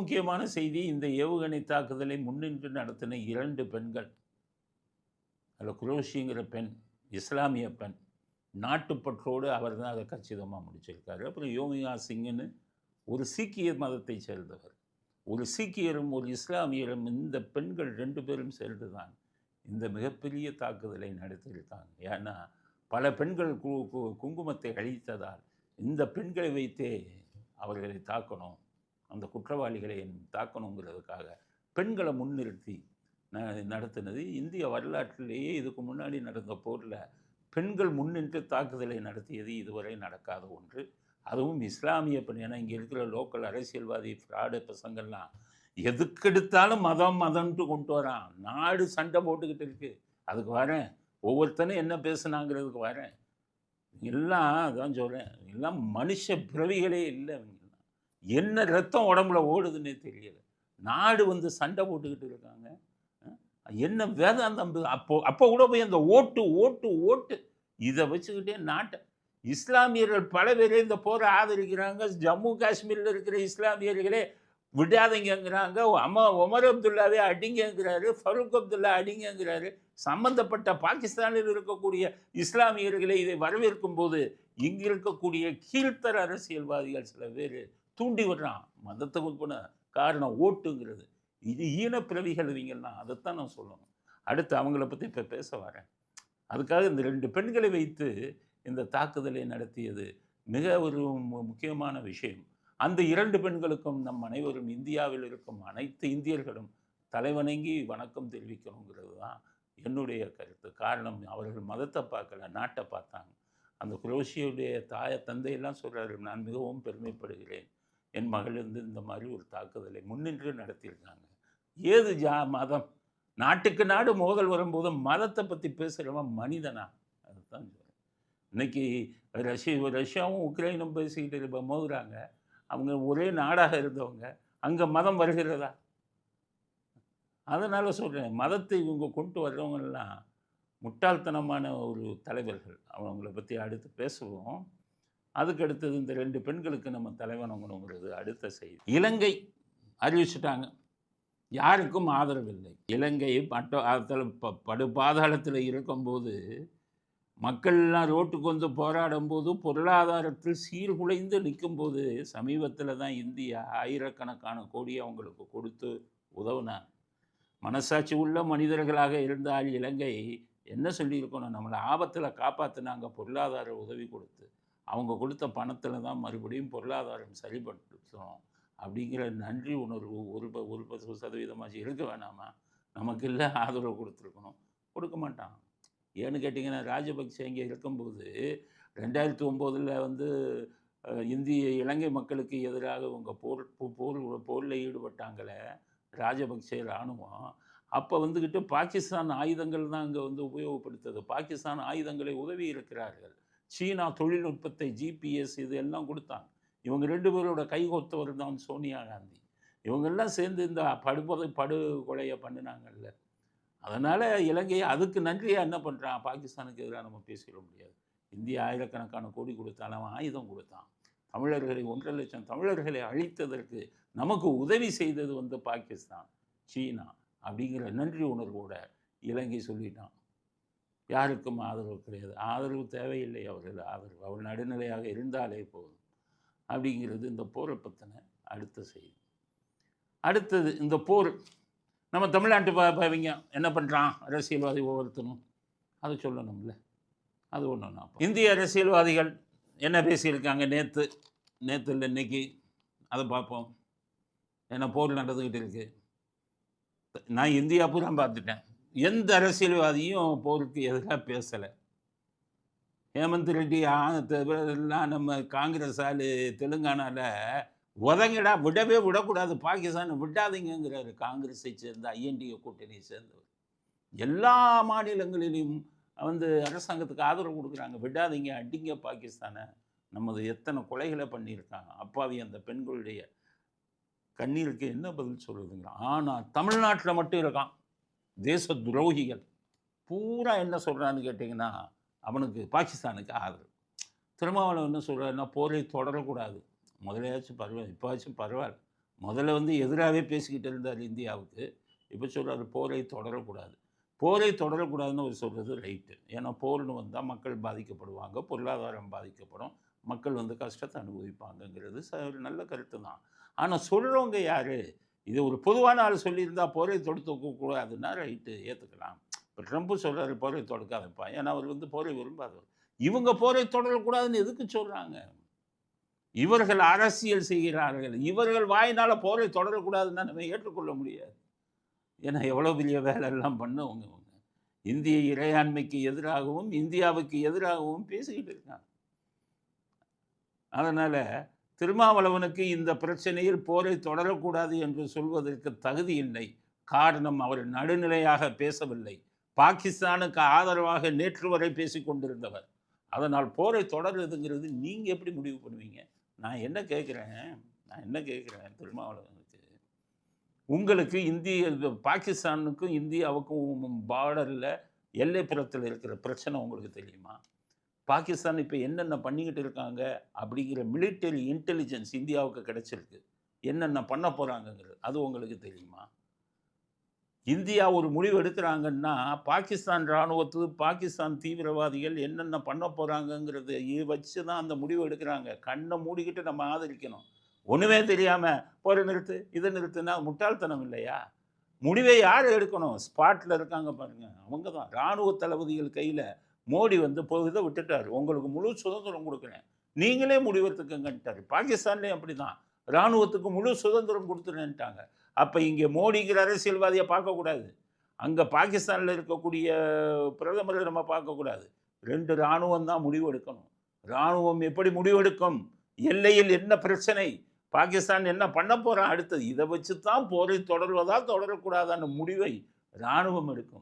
முக்கியமான செய்தி இந்த ஏவுகணை தாக்குதலை முன்னின்று நடத்தின இரண்டு பெண்கள். அதில் குரோஷிங்கிற பெண் இஸ்லாமிய பெண் நாட்டுப்பற்றோடு அவர் தான் அதை கச்சிதமாக முடிச்சிருக்காரு. அப்புறம் யோமியா சிங்குன்னு ஒரு சீக்கிய மதத்தை சேர்ந்தவர். ஒரு சீக்கியரும் ஒரு இஸ்லாமியரும் இந்த பெண்கள் ரெண்டு பேரும் சேர்ந்து தான் இந்த மிகப்பெரிய தாக்குதலை நடத்தியிருக்காங்க. ஏன்னா பல பெண்கள் கு கு- குங்குமத்தை அழித்ததால் இந்த பெண்களை வைத்தே அவர்களை தாக்கணும். அந்த குற்றவாளிகளை தாக்கணுங்கிறதுக்காக பெண்களை முன்னிறுத்தி ந- நடத்தினது. இந்திய வரலாற்றிலேயே இதுக்கு முன்னாடி நடந்த போரில் பெண்கள் முன்னின்று தாக்குதலை நடத்தியது இதுவரை நடக்காத ஒன்று. அதுவும் இஸ்லாமிய பெண் ஏன்னா இங்கே இருக்கிற லோக்கல் அரசியல்வாதி ஃப்ராடு பசங்கள்லாம் எதுக்கெடுத்தாலும் மதம் மதம்ன்ட்டு கொண்டு வரான். நாடு சண்டை போட்டுக்கிட்டு இருக்குது அதுக்கு வரேன். ஒவ்வொருத்தனும் என்ன பேசுனாங்கிறதுக்கு வரேன். எல்லாம் அதான் சொல்கிறேன் எல்லாம் மனுஷ பிறவிகளே இல்லை அவங்க என்ன ரத்தம் உடம்புல ஓடுதுன்னே தெரியல. நாடு வந்து சண்டை போட்டுக்கிட்டு இருக்காங்க. என்ன வேதம் அந்த அப்போ அப்போ கூட போய் அந்த ஓட்டு ஓட்டு ஓட்டு இதை வச்சுக்கிட்டே நாட்டை. இஸ்லாமியர்கள் பல பேர் இந்த போரை ஆதரிக்கிறாங்க. ஜம்மு காஷ்மீரில் இருக்கிற இஸ்லாமியர்களே விடாதீங்கிறாங்க அம்மா உமர் அப்துல்லாவே அடிங்கங்கிறாரு ஃபருக் அப்துல்லா அடிங்கிறாரு சம்பந்தப்பட்ட பாகிஸ்தானில் இருக்கக்கூடிய இஸ்லாமியர்களை இதை வரவேற்கும் போது இங்கே இருக்கக்கூடிய கீழ்த்தர அரசியல்வாதிகள் சில பேர் தூண்டி விடுறான். மதத்தை கூட காரணம் ஓட்டுங்கிறது. இது ஈனப்பிறவிகள் இவங்கன்னா அதைத்தான் நான் சொல்லணும். அடுத்து அவங்கள பற்றி இப்போ பேச வரேன். அதுக்காக இந்த ரெண்டு பெண்களை வைத்து இந்த தாக்குதலை நடத்தியது மிக ஒரு மு- முக்கியமான விஷயம். அந்த இரண்டு பெண்களுக்கும் நம் அனைவரும் இந்தியாவில் இருக்கும் அனைத்து இந்தியர்களும் தலைவணங்கி வணக்கம் தெரிவிக்கணுங்கிறது தான் என்னுடைய கருத்து. காரணம் அவர்கள் மதத்தை பார்க்கல நாட்டை பார்த்தாங்க. அந்த குரோஷியுடைய தாய தந்தையெல்லாம் சொல்கிறாரு நான் மிகவும் பெருமைப்படுகிறேன். என் மகள் வந்து இந்த மாதிரி ஒரு தாக்குதலை முன்னின்று நடத்தியிருக்காங்க. ஏது ஜா மதம்? நாட்டுக்கு நாடு மோதல் வரும்போது மதத்தை பற்றி பேசுகிறவன் மனிதனா? அதுதான் சொல்கிறேன் இன்னைக்கு ரஷ்ய ரஷ்யாவும் உக்ரைனும் பேசிக்கிட்டு இருப்ப மோதுறாங்க. அவங்க ஒரே நாடாக இருந்தவங்க. அங்கே மதம் வருகிறதா? அதனால் சொல்கிறேன் மதத்தை இவங்க கொண்டு வர்றவங்கெல்லாம் முட்டாள்தனமான ஒரு தலைவர்கள். அவங்கள பற்றி அடுத்து பேசுவோம். அதுக்கு அடுத்தது இந்த ரெண்டு பெண்களுக்கு நம்ம தலைவணங்கணுங்கிறது அடுத்த செய்தி. இலங்கை அறிவிச்சிட்டாங்க. யாருக்கும் ஆதரவு இல்லை இலங்கை மற்ற ப படு பாதாளத்தில் இருக்கும்போது மக்கள்லாம் ரோட்டுக்கு வந்து போராடும் போது பொருளாதாரத்தில் சீர்குலைந்து நிற்கும்போது சமீபத்தில் தான் இந்தியா ஆயிரக்கணக்கான கோடி அவங்களுக்கு கொடுத்து உதவுனாங்க மனசாட்சி உள்ள மனிதர்களாக இருந்தால் இலங்கை என்ன சொல்லியிருக்கணும்? நம்மளை ஆபத்தில் காப்பாற்றினாங்க பொருளாதார உதவி கொடுத்து. அவங்க கொடுத்த பணத்தில் தான் மறுபடியும் பொருளாதாரம் சரிபடுத்தணும் அப்படிங்கிற நன்றி உணர்வு ஒரு ப- ஒரு பத்து சதவீதமாச்சு இருக்க வேணாமா? நமக்கு இல்லை ஆதரவு கொடுத்துருக்கணும். கொடுக்க மாட்டான். ஏன்னு கேட்டிங்கன்னா ராஜபக்சே இங்கே இருக்கும்போது ரெண்டாயிரத்தி ஒம்போதில் வந்து இந்திய இலங்கை மக்களுக்கு எதிராக இவங்க போர் போர் போரில் ஈடுபட்டாங்களே ராஜபக்சே இராணுவம். அப்போ வந்துக்கிட்டு பாகிஸ்தான் ஆயுதங்கள் தான் அங்கே வந்து உபயோகப்படுத்தது. பாகிஸ்தான் ஆயுதங்களை உதவி இருக்கிறார்கள். சீனா தொழில்நுட்பத்தை ஜிபிஎஸ் இது எல்லாம் கொடுத்தாங்க. இவங்க ரெண்டு பேரோட கைகோத்தவர் தான் சோனியா காந்தி. இவங்கெல்லாம் சேர்ந்து இந்த படுகொலை படுகொலையை பண்ணினாங்கல்ல. அதனால் இலங்கையை அதுக்கு நன்றியாக என்ன பண்ணுறான் பாகிஸ்தானுக்கு எதிராக நம்ம பேசிட முடியாது. இந்தியா ஆயிரக்கணக்கான கோடி கொடுத்தான் அவன் ஆயுதம் கொடுத்தான். தமிழர்களை ஒன்றரை லட்சம் தமிழர்களை அழித்ததற்கு நமக்கு உதவி செய்தது வந்து பாகிஸ்தான் சீனா அப்படிங்கிற நன்றி உணர்வோட இலங்கை சொல்லிட்டான். யாருக்கும் ஆதரவு கிடையாது. ஆதரவு தேவையில்லை அவர்கள். ஆதரவு அவர் நடுநிலையாக இருந்தாலே போதும். அப்படிங்கிறது இந்த போரை பற்றின அடுத்த செய்தி. அடுத்தது இந்த போர் நம்ம தமிழ்நாட்டு ப பவிங்க என்ன பண்ணுறான் அரசியல்வாதி ஒவ்வொருத்தனும். அதை சொல்லணும்ல. அது ஒன்று நான் இந்திய அரசியல்வாதிகள் என்ன பேசியிருக்காங்க நேற்று நேற்று இல்லை இன்னைக்கு. அதை பார்ப்போம். ஏன்னா போர் நடந்துக்கிட்டு இருக்குது நான் இந்தியா பூரா பார்த்துட்டேன். எந்த அரசியல்வாதியும் போருக்கு எதிராக பேசலை. ஹேமந்த் ரெட்டி ஆ- எல்லாம் நம்ம காங்கிரஸ் ஆளு தெலுங்கானாவில் உதங்கடா விடவே விடக்கூடாது. பாகிஸ்தான் விடாதீங்கிறாரு காங்கிரஸை சேர்ந்த ஐஎன்டிஏ கூட்டணியை சேர்ந்தவர். எல்லா மாநிலங்களிலும் வந்து அரசாங்கத்துக்கு ஆதரவு கொடுக்குறாங்க. விடாதீங்க அடிங்க பாகிஸ்தானை. நமது எத்தனை கொலைகளை பண்ணியிருக்காங்க. அப்பாவி அந்த பெண்களுடைய கண்ணீருக்கு என்ன பதில் சொல்லுதுங்க ஆனால் தமிழ்நாட்டில் மட்டும் இருக்கான். தேச துரோகிகள் பூரா என்ன சொல்கிறான்னு கேட்டிங்கன்னா அவனுக்கு பாகிஸ்தானுக்கு ஆதரவு. திருமாவளவன் என்ன சொல்கிறாருன்னா போரை தொடரக்கூடாது. முதலையாச்சும் பரவாயில்ல இப்போவாச்சும் பரவாயில்ல. முதல்ல வந்து எதிராகவே பேசிக்கிட்டு இருந்தார் இந்தியாவுக்கு. இப்போ சொல்கிறார் போரை தொடரக்கூடாது. போரை தொடரக்கூடாதுன்னு அவர் சொல்கிறது ரைட்டு. ஏன்னா போர்னு வந்தால் மக்கள் பாதிக்கப்படுவாங்க பொருளாதாரம் பாதிக்கப்படும். மக்கள் வந்து கஷ்டத்தை அனுபவிப்பாங்கங்கிறது ச ஒரு நல்ல கருத்து தான் ஆனால் சொல்கிறவங்க யார்? இது ஒரு பொதுவான ஆள் சொல்லியிருந்தால் போரை தொடுத்து கூடாதுன்னா ரைட்டு ஏற்றுக்கலாம் இப்போ ட்ரம்ப்பு சொல்கிறாரு போரை தொடுக்காதப்பா. ஏன்னா அவர் வந்து போரை விரும்பாதவர். இவங்க போரை தொடரக்கூடாதுன்னு எதுக்கு சொல்கிறாங்க இவர்கள் அரசியல் செய்கிறார்கள். இவர்கள் வாயினால் போரை தொடரக்கூடாதுன்னு நம்ம ஏற்றுக்கொள்ள முடியாது. ஏன்னா எவ்வளோ பெரிய வேலை எல்லாம் பண்ணவங்க அவங்க இந்திய இறையாண்மைக்கு எதிராகவும் இந்தியாவுக்கு எதிராகவும் பேசிக்கிட்டு இருக்காங்க. அதனால் திருமாவளவனுக்கு இந்த பிரச்சனையில் போரை தொடரக்கூடாது என்று சொல்வதற்கு தகுதி இல்லை. காரணம் அவர் நடுநிலையாக பேசவில்லை. பாகிஸ்தானுக்கு ஆதரவாக நேற்று வரை பேசிக்கொண்டிருந்தவர் அதனால் போரை தொடருதுங்கிறது நீங்கள் எப்படி முடிவு பண்ணுவீங்க? நான் என்ன கேட்குறேன்? நான் என்ன கேட்குறேன் திருமாவளவனுக்கு? உங்களுக்கு இந்திய பாகிஸ்தானுக்கும் இந்தியாவுக்கும் பார்டரில் எல்லைப்புறத்தில் இருக்கிற பிரச்சனை உங்களுக்கு தெரியுமா? பாகிஸ்தான் இப்போ என்னென்ன பண்ணிக்கிட்டு இருக்காங்க அப்படிங்கிற மிலிட்டரி இன்டெலிஜென்ஸ் இந்தியாவுக்கு கிடைச்சிருக்கு. என்னென்ன பண்ண போகிறாங்கங்கிறது அது உங்களுக்கு தெரியுமா? இந்தியா ஒரு முடிவு எடுக்கிறாங்கன்னா பாகிஸ்தான் இராணுவத்து பாகிஸ்தான் தீவிரவாதிகள் என்னென்ன பண்ண போகிறாங்கங்கிறது வச்சு தான் அந்த முடிவு எடுக்கிறாங்க. கண்ணை மூடிக்கிட்டு நம்ம ஆதரிக்கணும். ஒன்றுமே தெரியாமல் போகிற நிறுத்து இதை நிறுத்துனா முட்டாள்தனம் இல்லையா? முடிவை யார் எடுக்கணும்? ஸ்பாட்டில் இருக்காங்க பாருங்கள் அவங்க தான். இராணுவ தளபதிகள் கையில் மோடி வந்து இப்போ இதை விட்டுட்டார். உங்களுக்கு முழு சுதந்திரம் கொடுக்குறேன். நீங்களே முடிவெடுத்துக்கங்கன்ட்டார். பாகிஸ்தான்லேயும் அப்படி தான் இராணுவத்துக்கு முழு சுதந்திரம் கொடுத்துருன்ட்டாங்க. அப்போ இங்கே மோடிங்கிற அரசியல்வாதியை பார்க்கக்கூடாது. அங்கே பாகிஸ்தானில் இருக்கக்கூடிய பிரதமரை நம்ம பார்க்கக்கூடாது. ரெண்டு இராணுவம் தான் முடிவெடுக்கணும். இராணுவம் எப்படி முடிவெடுக்கும்? எல்லையில் என்ன பிரச்சனை? பாகிஸ்தான் என்ன பண்ண போகிறான் அடுத்தது இதை வச்சு தான் போரை தொடர்வதா தொடரக்கூடாதான முடிவை இராணுவம் எடுக்கும்.